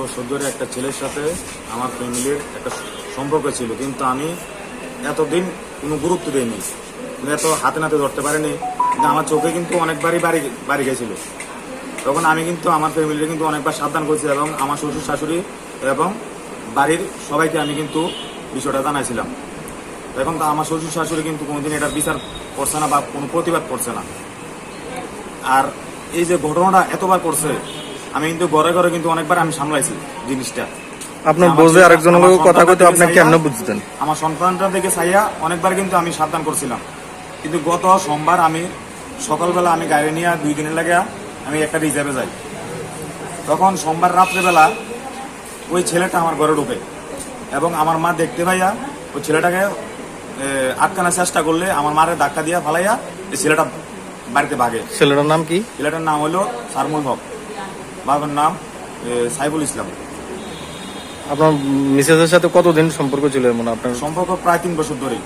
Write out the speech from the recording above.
বছর ধরে একটা ছেলের সাথে আমার ফ্যামিলির একটা সম্পর্ক ছিল, কিন্তু আমি এতদিন কোনো গুরুত্ব দিইনি। মানে এত হাতে নাতে ধরতে পারিনি, কিন্তু আমার চোখে কিন্তু অনেকবারই বাড়ি বাড়ি গেছিল। তখন আমি কিন্তু আমার ফ্যামিলিকে কিন্তু অনেকবার সাবধান করেছি এবং আমার শ্বশুর, শাশুড়ি এবং বাড়ির সবাইকে আমি কিন্তু বিষয়টা জানাইছিলাম। এখন তো আমার শ্বশুর, শাশুড়ি কিন্তু কোনোদিন এটা বিচার করছে না বা কোনো প্রতিবাদ করছে না। আর এই যে ঘটনাটা এতবার করছে আমি কিন্তু ঘরে ঘরে কিন্তু অনেকবার আমি সামলাইছি জিনিসটা। আপনার বোঝে লোক কথা কইতে আপনি কেমনে বুঝতেন? আমার সন্তানটা দেখে চাইয়া অনেকবার কিন্তু আমি সাবধান করছিলাম। কিন্তু গত সোমবার আমি সকালবেলা আমি গাড়ি নিয়ে দুই দিনের লাগে আমি একটা রিজার্ভে যাই। তখন সোমবার রাত্রেবেলা ওই ছেলেটা আমার ঘরে ঢুকে এবং আমার মা দেখতে পাইয়া ওই ছেলেটাকে আটকানোর চেষ্টা করলে আমার মারে ধাক্কা দিয়া ফালাইয়া এই ছেলেটা বাড়িতে ভাগে। ছেলেটার নাম কি? ছেলেটার নাম হলো সারমুল হক। বাবার নাম সাইবুল ইসলাম। আপনার মিসেজের সাথে কতদিন সম্পর্ক ছিল এমন আপনার? সম্পর্ক প্রায় তিন বছর ধরেই।